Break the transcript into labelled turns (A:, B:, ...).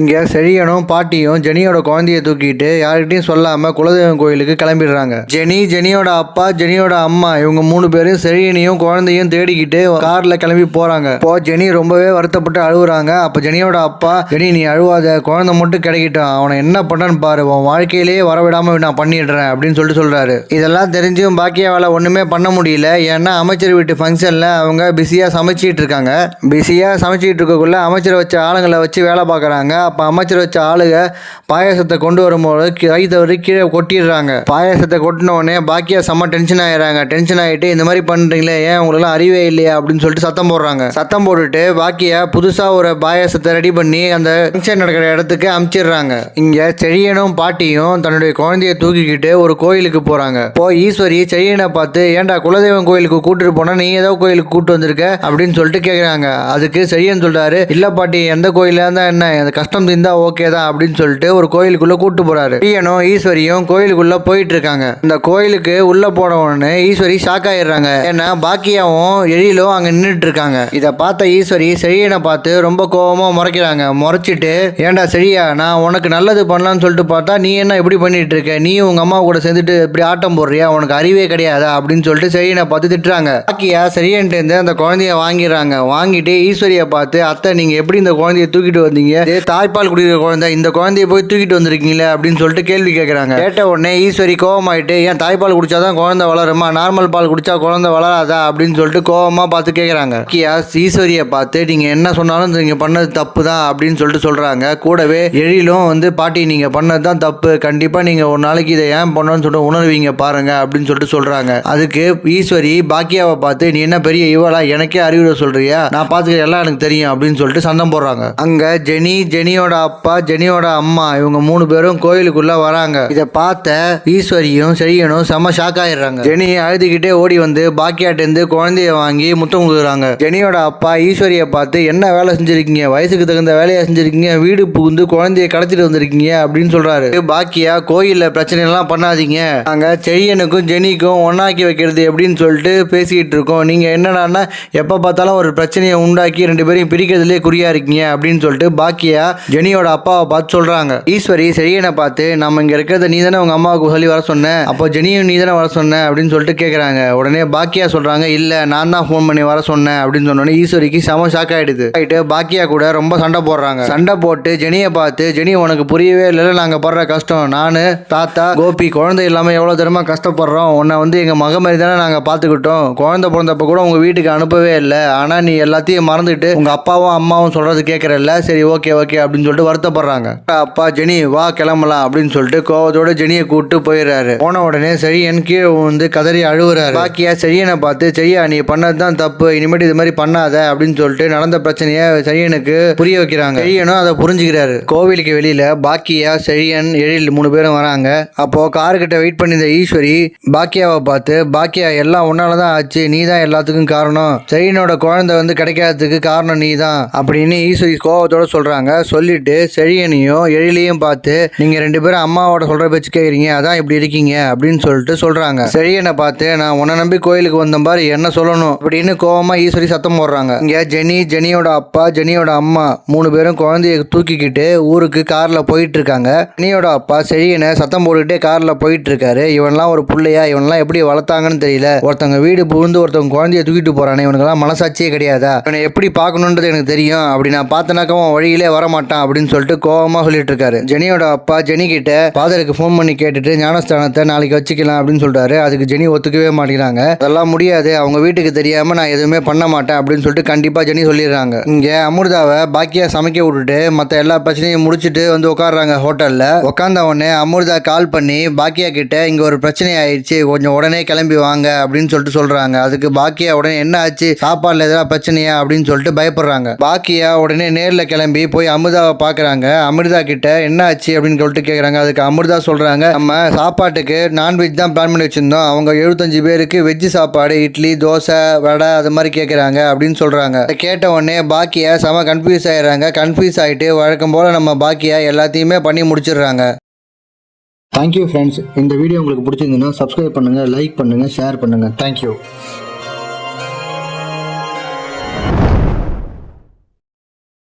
A: இங்கே செழியனும் பாட்டியும் ஜெனியோட குழந்தைய தூக்கிட்டு யார்கிட்டையும் சொல்லாம குலதெய்வம் கோயிலுக்கு கிளம்பிடுறாங்க. ஜெனி ஜெனியோட அப்பா ஜெனியோட அம்மா இவங்க மூணு பேரும் செழியனையும் குழந்தையும் தேடிக்கிட்டு கார்ல கிளம்பி போறாங்க. இப்போ ஜெனி ரொம்பவே வருத்தப்பட்டு அழுகுறாங்க. அப்ப ஜெனியோட அப்பா ஜெனி நீ அழுவாத. குழந்தை மட்டும் கிடைக்கட்டும். அவனை என்ன பண்ணான்னு பாரு. உன் வாழ்க்கையிலேயே வரவிடாம நான் பண்ணிடுறேன். அப்படின்னு சொல்லிட்டு சொல்றாரு. இதெல்லாம் தெரிஞ்சும் பாக்கியாவால் ஒண்ணுமே பண்ண முடியல. ஏன்னா அமைச்சர் வீட்டு ஃபங்க்ஷன்ல அவங்க பிஸியா சமைச்சிட்டு இருக்காங்க. பிஸியா சமைச்சிட்டு இருக்கக்குள்ள அமைச்சர் வச்ச ஆளுங்களை வச்சு வேலை பார்க்குறாங்க. அப்போ அமைச்சர் வச்ச ஆளுங்க பாயாசத்தை கொண்டு வரும்போது கை தவறி கீழே கொட்டிடுறாங்க. பாயாசத்தை கொட்டின உடனே பாக்கியா செம்ம டென்ஷன் ஆயிடுறாங்க. டென்ஷன் ஆகிட்டு இந்த மாதிரி பண்ணுறீங்களே ஏன் உங்களெல்லாம் அறிவே இல்லையா? அப்படின்னு சொல்லிட்டு சத்தம் போடுறாங்க. சத்தம் போட்டுட்டு பாக்கியா புதுசாக ஒரு பாயாசத்தை ரெடி பண்ணி அந்த ஃபங்க்ஷன் நடக்கிற இடத்துக்கு அமுச்சிடுறாங்க. இங்கே செழியனும் பாட்டியும் தன்னுடைய குழந்தைய தூக்கிக்கிட்டு ஒரு கோயிலுக்கு போகிறாங்க இப்போ ஈஸ்வரி செழியனை பார்த்து ஏன்டா குலதெய்வம் கோயிலுக்கு கூட்டிட்டு போனால் நீ ஏதோ கோயிலுக்கு கூட்டு வந்திருக்க? அப்படின்னு சொல்லிட்டு கேட்குறாங்க அதுக்கு செழியன் சொல்கிறாரு இல்லை பாட்டி எந்த கோயிலாக இருந்தால் என்ன? அந்த சம்திங் தான் ஓகே தான் அப்படின்னு சொல்லிட்டு ஒரு கோயிலுக்குள்ள கூட்டு போறாரு. செழியனும் ஈஸ்வரியும் கோயிலுக்குள்ள போயிட்டு இருக்காங்க. இந்த கோயிலுக்கு உள்ள போன உடனே ஈஸ்வரி ஷாக் ஆயிடுறாங்க. ஏன்னா பாக்கியாவும் எழிலும் அங்க நின்றுட்டு இருக்காங்க. இதை பார்த்த ஈஸ்வரி செழியனை பார்த்து ரொம்ப கோவமா முறைக்கிறாங்க. முறைச்சிட்டு ஏன்டா செழியா நான் உனக்கு நல்லது பண்ணலாம்னு சொல்லிட்டு பார்த்தா நீ என்ன இப்படி பண்ணிட்டு இருக்க? நீ உங்க அம்மா கூட சேர்ந்துட்டு இப்படி ஆட்டம் போடுறியா? உனக்கு அறிவே கிடையாதா? அப்படின்னு சொல்லிட்டு செழியனை பார்த்து திட்டுறாங்க. பாக்கியா செழியன்ட்டு அந்த குழந்தைய வாங்கிடுறாங்க. வாங்கிட்டு ஈஸ்வரியை பார்த்து அத்தை நீங்க எப்படி இந்த குழந்தைய தூக்கிட்டு வந்தீங்க? தாய்ப்பால் குடிக்கிற குழந்தை இந்த குழந்தைய போய் தூக்கிட்டு வந்திருக்கீங்களே அப்படின்னு சொல்லிட்டு கேள்வி கேட்குறாங்க கேட்ட உடனே ஈஸ்வரி கோவமாயிட்டு ஏன் தாய்ப்பால் குடிச்சாதான் குழந்தை வளருமா? நார்மல் பால் குடிச்சா குழந்தை வளராதா? அப்படின்னு சொல்லிட்டு கோவமா பார்த்து கேட்குறாங்க ஈஸ்வரியை பார்த்து நீங்க என்ன சொன்னாலும் நீங்க பண்ணது தப்பு தான் அப்படின்னு சொல்லிட்டு சொல்றாங்க. கூடவே எழிலும் வந்து பாட்டி நீங்க பண்ணது தான் தப்பு. கண்டிப்பா நீங்க ஒரு நாளைக்கு இதை ஏன் பண்ணணும்னு சொல்லிட்டு உணர்வீங்க பாருங்க அப்படின்னு சொல்லிட்டு சொல்றாங்க. அதுக்கு ஈஸ்வரி பாக்கியாவை பார்த்து நீ என்ன பெரிய இவளா? எனக்கே அறிவுரை சொல்றியா? நான் பார்த்துக்க எல்லாம் எனக்கு தெரியும் அப்படின்னு சொல்லிட்டு சந்தம் போடுறாங்க. அங்க ஜெனி ஜெனியோட அப்பா ஜெனியோட அம்மா இவங்க மூணு பேரும் கோயிலுக்குள்ள வராங்க. இதை பார்த்த ஈஸ்வரியும் செழியனும் செம ஷாக் ஆயிடுறாங்க. ஜெனி அழுதுகிட்டே ஓடி வந்து பாக்கியாட்டேருந்து குழந்தைய வாங்கி முத்தம் கொடுக்குறாங்க. ஜெனியோட அப்பா ஈஸ்வரியை பார்த்து என்ன வேலை செஞ்சிருக்கீங்க? வயசுக்கு தகுந்த வேலையை செஞ்சிருக்கீங்க? வீடு புகுந்து குழந்தைய கடத்திட்டு வந்திருக்கீங்க அப்படின்னு சொல்றாரு. பாக்கியா கோயில்ல பிரச்சனை எல்லாம் பண்ணாதீங்க. நாங்க செழியனுக்கும் ஜெனிக்கும் ஒன்னாக்கி வைக்கிறது எப்படின்னு சொல்லிட்டு பேசிக்கிட்டு இருக்கோம். நீங்க என்னடான்னா எப்ப பார்த்தாலும் ஒரு பிரச்சனையை உண்டாக்கி ரெண்டு பேரையும் பிரிக்கிறதுலே குறியா இருக்கீங்க அப்படின்னு சொல்லிட்டு பாக்கியா ஜெனியோட அப்பாவை பார்த்து சொல்றாங்க. ஈஸ்வரி செழியனை பார்த்து நம்ம இங்க இருக்கிறத நீ தானே உங்க அம்மாவுக்கு சொல்லி வர சொன்ன? அப்போ ஜெனியும் நீ தானே வர சொன்ன? அப்படின்னு சொல்லிட்டு கேக்குறாங்க. உடனே பாக்கியா சொல்றாங்க இல்ல நான் தான் ஃபோன் பண்ணி வர சொன்னேன். அப்படின்னு சொன்னோடனே ஈஸ்வரிக்கு செம ஷாக் ஆயிடுது. ஆயிட்டு பாக்கியா கூட ரொம்ப சண்டை போடுறாங்க. சண்டை போட்டு ஜெனியை பார்த்து ஜெனி உனக்கு புரியவே இல்லை நாங்க படுற கஷ்டம். நானு தாத்தா கோபி குழந்தை இல்லாம எவ்வளவு தரமா கஷ்டப்படுறோம். உன்னை வந்து எங்க மக மாதிரி தானே நாங்க பாத்துக்கிட்டோம் குழந்தை பிறந்தப்ப கூட உங்க வீட்டுக்கு அனுப்பவே இல்லை. ஆனா நீ எல்லாத்தையும் மறந்துட்டு உங்க அப்பாவும் அம்மாவும் சொல்றது கேட்கறல்ல சரி ஓகே ஓகே அப்படின்னு சொல்லிட்டு வருத்தப்படுறாங்க. அப்பா ஜெனி வா கிளம்பலாம் அப்படின்னு சொல்லிட்டு கோவத்தோட ஜெனியை கூப்பிட்டு போயிடுறாரு. போன உடனே செழியன் கீழே வந்து கதறி அழுகுறாரு. பாக்கியா செழியனை பார்த்து செழியா நீ பண்ணது தான் தப்பு. இனிமேட்டு இது மாதிரி பண்ணாத அப்படின்னு சொல்லிட்டு நடந்த பிரச்சனையை செழியனுக்கு புரிய வைக்கிறாங்க. செழியனும் அதை புரிஞ்சுக்கிறாரு. கோவிலுக்கு வெளியில பாக்கியா செழியன் எழில் மூணு பேரும் வராங்க. அப்போ கார்கிட்ட வெயிட் பண்ணியிருந்த ஈஸ்வரி பாக்கியாவை பார்த்து பாக்கியா எல்லாம் உன்னால தான் ஆச்சு. நீ தான் எல்லாத்துக்கும் காரணம். செழியனோட குழந்தை வந்து கிடைக்காததுக்கு காரணம் நீ தான் அப்படின்னு ஈஸ்வரி கோவத்தோட சொல்றாங்க. சொல்லிட்டு செழியனையும் எழிலையும் பார்த்து நீங்க ரெண்டு பேரும் அம்மாவோட சொல்ற பேச்சு கேக்குறீங்க அதான் இப்படி இருக்கீங்க அப்படின்னு சொல்லிட்டு சொல்றாங்க. செழியனை பார்த்து நான் உன்னை நம்பி கோயிலுக்கு வந்த மாதிரி என்ன சொல்லணும்? அப்படின்னு கோவமா ஈஸ்வரி சத்தம் போடுறாங்க. இங்க ஜெனி ஜெனியோட அப்பா ஜெனியோட அம்மா மூணு பேரும் குழந்தைய தூக்கிக்கிட்டு ஊருக்கு கார்ல போயிட்டு இருக்காங்க. ஜெனியோட அப்பா செழியனை சத்தம் போட்டுக்கிட்டே கார்ல போயிட்டு இருக்காரு. இவன்லாம் ஒரு பிள்ளையா இவன்லாம் எப்படி வளர்த்தாங்கன்னு தெரியல. ஒருத்தவங்க வீடு புகுந்து ஒருத்தவங்க குழந்தைய தூக்கிட்டு போறானே இவனுக்கெல்லாம் மனசாட்சியே கிடையாதா? இவனை எப்படி பார்க்கணுன்றது எனக்கு தெரியும். அப்படி நான் பார்த்தனாக்க வழியிலே வழியிலே வரமாட்டான் அப்படின்னு சொல்லிட்டு கோபமாக சொல்லிட்டு இருக்காரு. ஜெனியோட அப்பா ஜெனி கிட்ட ஃபாதருக்கு ஃபோன் பண்ணி கேட்டுட்டு ஞானஸ்தானத்தை நாளைக்கு வச்சுக்கலாம் அப்படின்னு சொல்றாரு. அதுக்கு ஜெனி ஒத்துக்கவே மாட்டேங்கிறாங்க. அதெல்லாம் முடியாது. அவங்க வீட்டுக்கு தெரியாம நான் எதுவுமே பண்ண மாட்டேன் அப்படின்னு சொல்லிட்டு கண்டிப்பா ஜெனி சொல்லிடுறாங்க. இங்க அமிர்தாவை பாக்கியா சமைக்க விட்டுட்டு மத்த எல்லா பிரச்சனையும் முடிச்சுட்டு வந்து உட்காடுறாங்க ஹோட்டல்ல. உட்காந்த உடனே அமிர்தா கால் பண்ணி பாக்கியா கிட்ட இங்க ஒரு பிரச்சனை ஆயிடுச்சு. கொஞ்சம் உடனே கிளம்பி வாங்க அப்படின்னு சொல்லிட்டு சொல்றாங்க. அதுக்கு பாக்கியா உடனே என்ன ஆச்சு? சாப்பாடுல எதாவது பிரச்சனையா? அப்படின்னு சொல்லிட்டு பயப்படுறாங்க. பாக்கியா உடனே நேர்ல கிளம்பி போய் அமிர்தாவை பார்க்குறாங்க. அமிர்தா கிட்ட என்ன ஆச்சு அப்படின்னு சொல்லிட்டு கேட்குறாங்க அதுக்கு அமிர்தா சொல்கிறாங்க நம்ம சாப்பாட்டுக்கு நான்வெஜ் தான் பிளான் பண்ணி வச்சுருந்தோம். அவங்க எழுபத்தஞ்சு பேருக்கு வெஜ்ஜு சாப்பாடு இட்லி தோசை வடை அது மாதிரி கேட்குறாங்க அப்படின்னு சொல்கிறாங்க கேட்ட உடனே பாக்கியா செம கன்ஃபியூஸ் ஆயிடுறாங்க. கன்ஃபியூஸ் ஆகிட்டு வழக்கம் போல் நம்ம பாக்கியா எல்லாத்தையுமே பண்ணி முடிச்சிடுறாங்க. தேங்க்யூ ஃப்ரெண்ட்ஸ் இந்த வீடியோ உங்களுக்கு பிடிச்சிருந்ததுன்னா சப்ஸ்கிரைப் பண்ணுங்கள் லைக் பண்ணுங்கள் ஷேர் பண்ணுங்கள் தேங்க்யூ